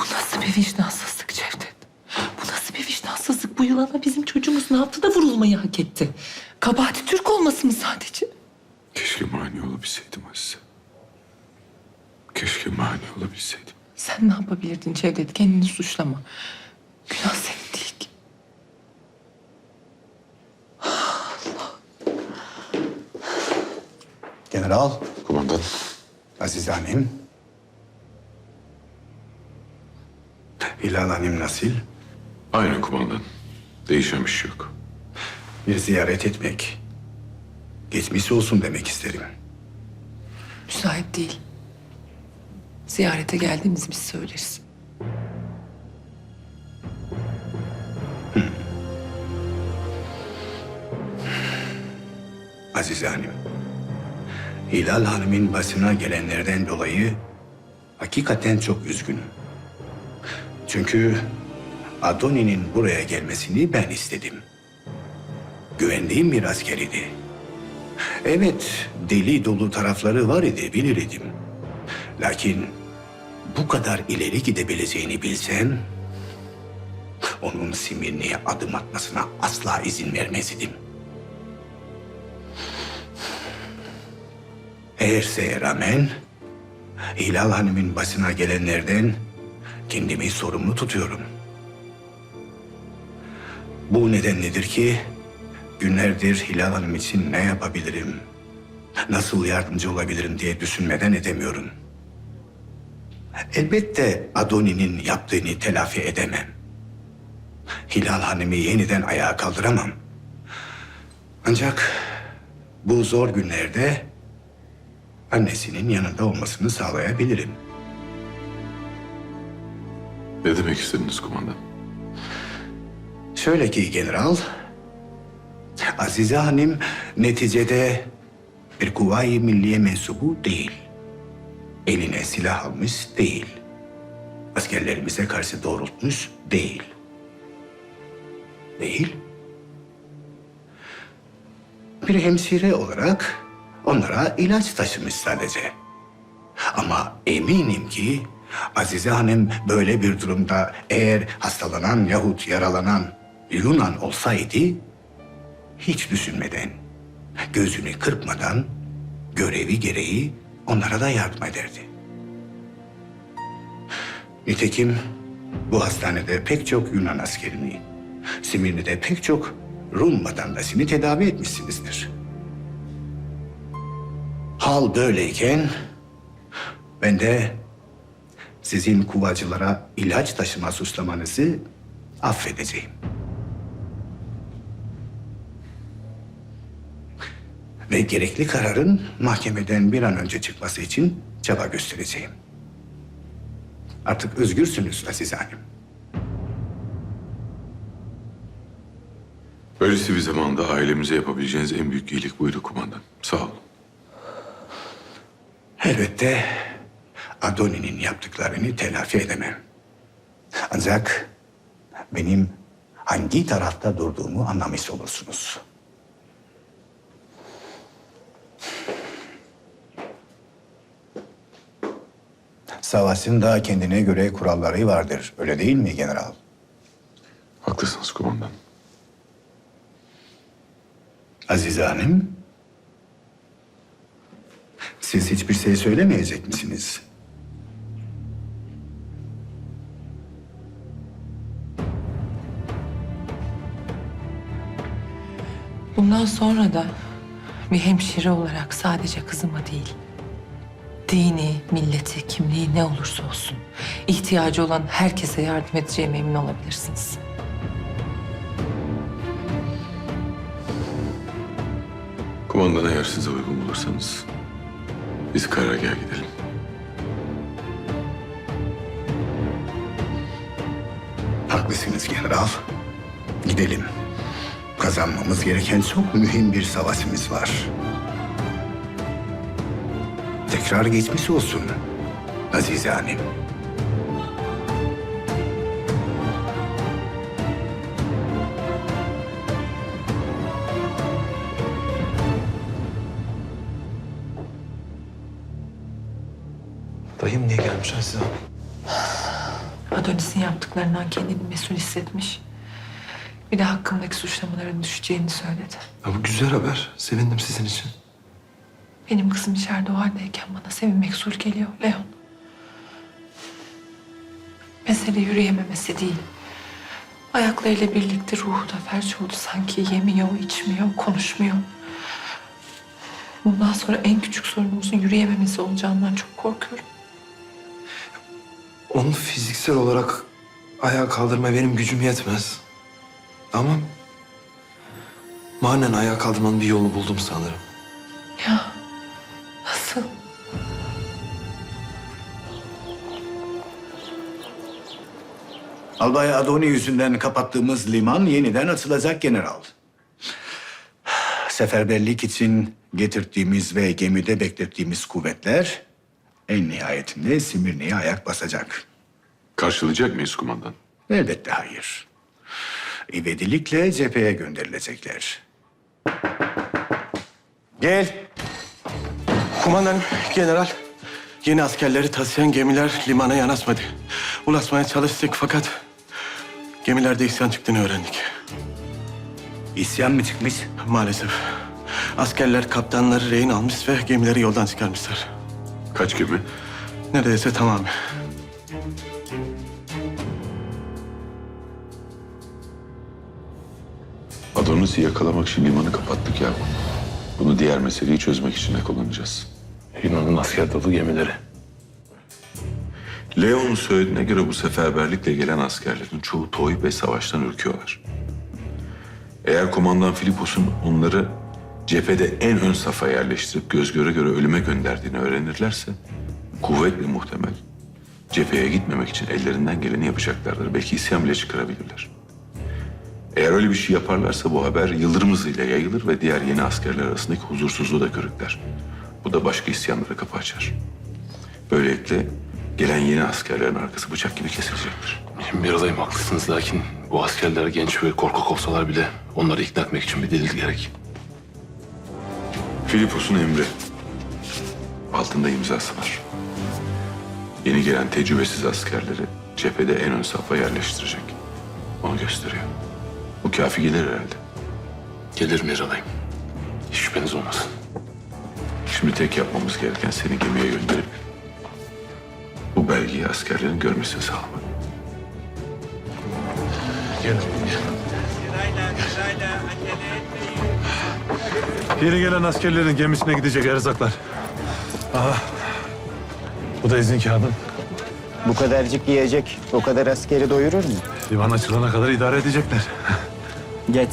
Bu nasıl bir vicdansızlık Cevdet? Bu nasıl bir vicdansızlık? Bu yılana bizim çocuğumuzun altına vurulmayı hak etti. Kabahati Türk olması mı sadece? Keşke mani olabilseydim Azize. Keşke mani olabilseydim. Sen ne yapabilirdin Cevdet? Kendini suçlama. Günah senin değil ki. General, Kumandan. Aziz Hanım. Hilal Hanım nasıl? Aynı kumandan. Değişen bir şey yok. Bir ziyaret etmek. Geçmiş olsun demek isterim. Müsait değil. Ziyarete geldiğimizi biz söyleriz. Aziz Hanım. Hilal Hanım'ın başına gelenlerden dolayı hakikaten çok üzgünüm. Çünkü Adoni'nin buraya gelmesini ben istedim. Güvendiğim bir askeriydi. Evet, deli dolu tarafları var idi, bilirdim. Lakin bu kadar ileri gidebileceğini bilsem... ...onun Simirni'ye adım atmasına asla izin vermezdim. Eğerse rağmen Hilal Hanım'ın başına gelenlerden kendimi sorumlu tutuyorum. Bu nedenledir ki günlerdir Hilal Hanım için ne yapabilirim, nasıl yardımcı olabilirim diye düşünmeden edemiyorum. Elbette Adoni'nin yaptığını telafi edemem. Hilal Hanım'ı yeniden ayağa kaldıramam. Ancak bu zor günlerde annesinin yanında olmasını sağlayabilirim. Ne demek istediniz kumandan? Şöyle ki general, Azize Hanım neticede bir kuvayi milliye mensubu değil. Eline silah almış değil. Askerlerimize karşı doğrultmuş değil. Değil. Bir hemşire olarak onlara ilaç taşımış sadece. Ama eminim ki Azize Hanım böyle bir durumda eğer hastalanan yahut yaralanan Yunan olsaydı hiç düşünmeden, gözünü kırpmadan görevi gereği onlara da yardım ederdi. Nitekim bu hastanede pek çok Yunan askerini, Simirni'de pek çok Rum vatandaşını tedavi etmişsinizdir. Hal böyleyken ben de sizin kuvacılara ilaç taşıma suçlamanızı affedeceğim. Ve gerekli kararın mahkemeden bir an önce çıkması için çaba göstereceğim. Artık özgürsünüz Aziz Hanım. Böylesi bir zamanda ailemize yapabileceğiniz en büyük iyilik buydu kumandan. Sağ olun. Elbette Adoni'nin yaptıklarını telafi edemem. Ancak benim hangi tarafta durduğumu anlamış olursunuz. Savaşın da kendine göre kuralları vardır. Öyle değil mi general? Haklısınız kumandan. Azize Hanım, siz hiçbir şey söylemeyecek misiniz? Bundan sonra da bir hemşire olarak sadece kızıma değil, dini, milleti, kimliği ne olursa olsun ihtiyacı olan herkese yardım edeceğime emin olabilirsiniz. Kumandan eğer size uygun bulursanız biz karargaha gidelim. Haklısınız general. Gidelim. Kazanmamız gereken çok mühim bir savaşımız var. Tekrar geçmiş olsun Azize Hanım. Dayım niye gelmiş Azize abi? Adonis'in yaptıklarından kendini mesul hissetmiş. Bir de hakkımdaki suçlamaların düşeceğini söyledi. Ya bu güzel haber. Sevindim sizin için. Benim kızım içeride o haldeyken bana sevinmek zul geliyor Leon. Mesele yürüyememesi değil. Ayaklarıyla birlikte ruhu da felç oldu sanki. Yemiyor, içmiyor, konuşmuyor. Bundan sonra en küçük sorunumuzun yürüyememesi olacağından çok korkuyorum. Onu fiziksel olarak ayağa kaldırmaya benim gücüm yetmez. Ama manen ayağa kaldırmanın bir yolunu buldum sanırım. Ya nasıl? Albay Adoni yüzünden kapattığımız liman yeniden açılacak general. Seferberlik için getirdiğimiz ve gemide beklettiğimiz kuvvetler en nihayetinde Simirne'ye ayak basacak. Karşılayacak mıyız kumandan? Elbette hayır. İvedilikle cepheye gönderilecekler. Gel. Kumandanım, general. Yeni askerleri taşıyan gemiler limana yanaşmadı. Ulaşmaya çalıştık fakat gemilerde isyan çıktığını öğrendik. İsyan mı çıkmış? Maalesef. Askerler kaptanları rehin almış ve gemileri yoldan çıkarmışlar. Kaç gemi? Neredeyse tamamı. Adonis'i yakalamak için limanı kapattık ya. Bunu diğer meseleyi çözmek için de kullanacağız. Yunan'ın asker dolu gemileri. Leon'un söylediğine göre bu seferberlikle gelen askerlerin çoğu toy ve savaştan ürküyorlar. Eğer komandan Filipos'un onları cephede en ön safa yerleştirip göz göre göre ölüme gönderdiğini öğrenirlerse kuvvetle muhtemel cepheye gitmemek için ellerinden geleni yapacaklardır. Belki isyan bile çıkarabilirler. Eğer öyle bir şey yaparlarsa bu haber yıldırım hızıyla yayılır ve diğer yeni askerler arasındaki huzursuzluğu da körükler. Bu da başka isyanlara kapı açar. Böylelikle gelen yeni askerlerin arkası bıçak gibi kesilecektir. Bir alayım haklısınız lakin bu askerler genç ve korkak olsalar bile onları ikna etmek için bir delil gerek. Filipos'un emri. Altında imzası var. Yeni gelen tecrübesiz askerleri cephede en ön safa yerleştirecek. Onu gösteriyor. Bu kafi gelir herhalde. Gelir bir alayım. Hiç şüpheniz olmasın. Şimdi tek yapmamız gereken seni gemiye gönderip bu belgeyi askerlerin görmesini sağlamak. Yeni gelen askerlerin gemisine gidecek erzaklar. Aha. Bu da izin kağıdın. Bu kadarcık yiyecek o kadar askeri doyurur mu? Divan açılana kadar idare edecekler. Geç.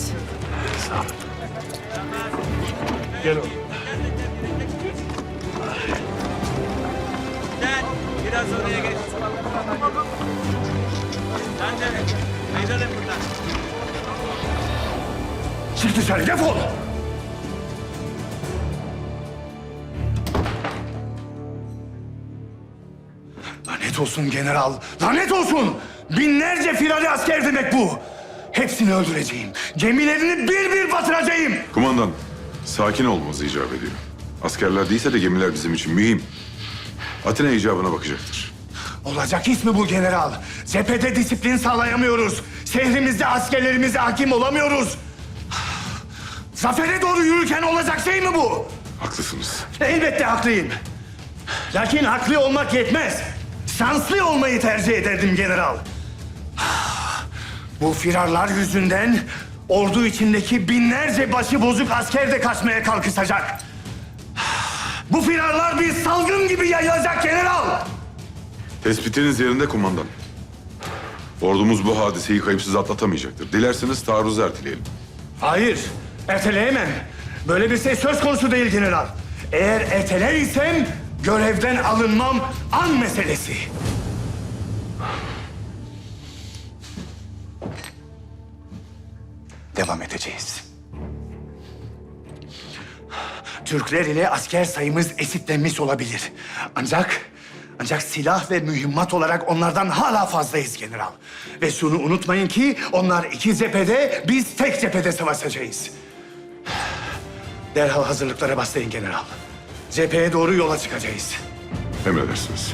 Gel oğlum. Biraz oraya geç. Sen de ayrılın buradan. Çık dışarı defol! Lanet olsun general, lanet olsun! Binlerce firari asker demek bu! Hepsini öldüreceğim. Gemilerini bir bir batıracağım. Kumandan, sakin olmamız icap ediyor. Askerler değilse de gemiler bizim için mühim. Atina icabına bakacaktır. Olacak iş mi bu general? Cephede disiplin sağlayamıyoruz. Şehrimizde askerlerimize hakim olamıyoruz. Zafere doğru yürürken olacak şey mi bu? Haklısınız. Elbette haklıyım. Lakin haklı olmak yetmez. Şanslı olmayı tercih ederdim general. Bu firarlar yüzünden ordu içindeki binlerce başı bozuk asker de kaçmaya kalkışacak. Bu firarlar bir salgın gibi yayılacak general. Tespitiniz yerinde kumandan. Ordumuz bu hadiseyi kayıpsız atlatamayacaktır. Dilerseniz taarruzu erteleyelim. Hayır, erteleyemem. Böyle bir şey söz konusu değil general. Eğer erteler isem görevden alınmam an meselesi. Devam edeceğiz. Türkler ile asker sayımız eşitlenmiş olabilir. Ancak ancak silah ve mühimmat olarak onlardan hala fazlayız general. Ve şunu unutmayın ki onlar iki cephede, biz tek cephede savaşacağız. Derhal hazırlıklara başlayın general. Cepheye doğru yola çıkacağız. Emredersiniz.